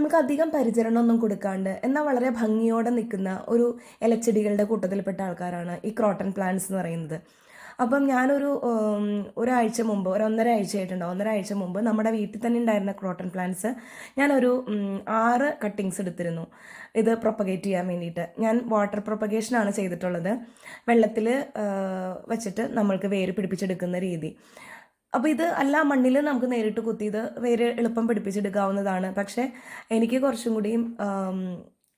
നമുക്ക് അധികം പരിചരണമൊന്നും കൊടുക്കാണ്ട് എന്നാൽ വളരെ ഭംഗിയോടെ നിൽക്കുന്ന ഒരു ഇലച്ചെടികളുടെ കൂട്ടത്തിൽപ്പെട്ട ആൾക്കാരാണ് ഈ ക്രോട്ടൺ പ്ലാന്റ്സ് എന്ന് പറയുന്നത്. അപ്പം ഞാനൊരു ഒരാഴ്ച മുമ്പ് ഒരു ഒന്നര ആഴ്ചയായിട്ടുണ്ടോ ഒന്നര ആഴ്ച മുമ്പ് നമ്മുടെ വീട്ടിൽ തന്നെ ഉണ്ടായിരുന്ന ക്രോട്ടൺ പ്ലാന്റ്സ് ഞാനൊരു ആറ് കട്ടിങ്സ് എടുത്തിരുന്നു. ഇത് പ്രൊപ്പഗേറ്റ് ചെയ്യാൻ വേണ്ടിയിട്ട്. ഞാൻ വാട്ടർ പ്രൊപ്പഗേഷനാണ് ചെയ്തിട്ടുള്ളത്. വെള്ളത്തിൽ വെച്ചിട്ട് നമ്മൾക്ക് വേര് പിടിപ്പിച്ചെടുക്കുന്ന രീതി. അപ്പോൾ ഇത് അല്ല മണ്ണിൽ നമുക്ക് നേരിട്ട് കുത്തിയത് വേര് എളുപ്പം പിടിപ്പിച്ചെടുക്കാവുന്നതാണ്. പക്ഷേ എനിക്ക് കുറച്ചും കൂടിയും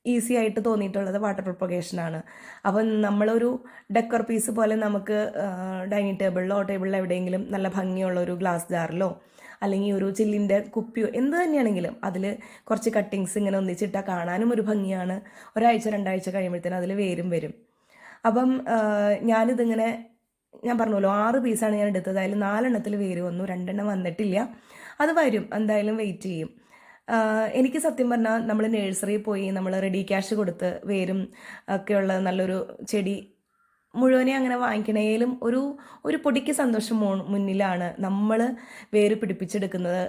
ഈസി ആയിട്ട് തോന്നിയിട്ടുള്ളത് വാട്ടർ പ്രൊപ്പഗേഷനാണ് അപ്പം നമ്മളൊരു ഡെക്കർ പീസ് പോലെ നമുക്ക് ഡൈനിങ് ടേബിളിലോ ടേബിളിലോ എവിടെയെങ്കിലും നല്ല ഭംഗിയുള്ള ഒരു ഗ്ലാസ് ജാറിലോ അല്ലെങ്കിൽ ഒരു ചില്ലിന്റെ കുപ്പിയോ എന്ത് തന്നെയാണെങ്കിലും അതിൽ കുറച്ച് കട്ടിങ്സ് ഇങ്ങനെ ഒന്നിച്ചിട്ടാൽ കാണാനും ഒരു ഭംഗിയാണ്. ഒരാഴ്ച രണ്ടാഴ്ച കഴിയുമ്പോഴത്തേനും അതിൽ വേരും വരും. അപ്പം ഞാനിതിങ്ങനെ ഞാൻ പറഞ്ഞല്ലോ ആറ് പീസാണ് ഞാൻ എടുത്തത്. അതിൽ നാലെണ്ണത്തിൽ വേര് വന്നു രണ്ടെണ്ണം വന്നിട്ടില്ല. അത് വരും എന്തായാലും വെയിറ്റ് ചെയ്യും. എനിക്ക് സത്യം പറഞ്ഞാൽ നമ്മൾ നഴ്സറിയിൽ പോയി നമ്മൾ റെഡി ക്യാഷ് കൊടുത്ത് വേരും ഒക്കെയുള്ള നല്ലൊരു ചെടി മുഴുവനെ അങ്ങനെ വാങ്ങിക്കണേലും ഒരു ഒരു പൊടിക്ക് സന്തോഷം മുന്നിലാണ് നമ്മൾ വേര് പിടിപ്പിച്ചെടുക്കുന്നത്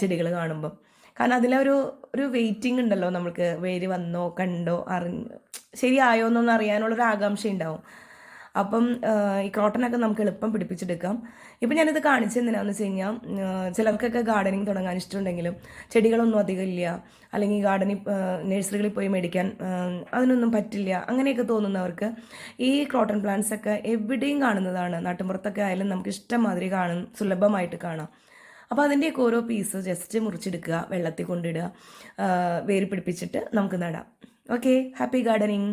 ചെടികൾ കാണുമ്പം. കാരണം അതിലൊരു ഒരു വെയിറ്റിംഗ് ഉണ്ടല്ലോ നമുക്ക് വേര് വന്നോ കണ്ടോ അറിഞ്ഞ് ശരിയായോ എന്നൊന്നും അറിയാനുള്ളൊരു ആകാംക്ഷ ഉണ്ടാവും അപ്പം ഈ ക്രോട്ടനൊക്കെ നമുക്ക് എളുപ്പം പിടിപ്പിച്ചെടുക്കാം. ഇപ്പം ഞാനിത് കാണിച്ചെന്തിനാന്ന് വെച്ച് കഴിഞ്ഞാൽ ചിലർക്കൊക്കെ ഗാർഡനിങ് തുടങ്ങാൻ ഇഷ്ടമുണ്ടെങ്കിലും ചെടികളൊന്നും അധികം ഇല്ല. അല്ലെങ്കിൽ ഗാർഡനിൽ നഴ്സറികളിൽ പോയി മേടിക്കാൻ അതിനൊന്നും പറ്റില്ല. അങ്ങനെയൊക്കെ തോന്നുന്നവർക്ക് ഈ ക്രോട്ടൺ പ്ലാന്റ്സ് ഒക്കെ എവിടെയും കാണുന്നതാണ്. നാട്ടിൻപുറത്തൊക്കെ ആയാലും നമുക്ക് ഇഷ്ടംമാതിരി കാണും സുലഭമായിട്ട് കാണാം. അപ്പോൾ അതിന്റെയൊക്കെ ഓരോ പീസ് ജസ്റ്റ് മുറിച്ചെടുക്കുക വെള്ളത്തിൽ കൊണ്ടിടുക വേര് പിടിപ്പിച്ചിട്ട് നമുക്ക് നടാം. Okay happy gardening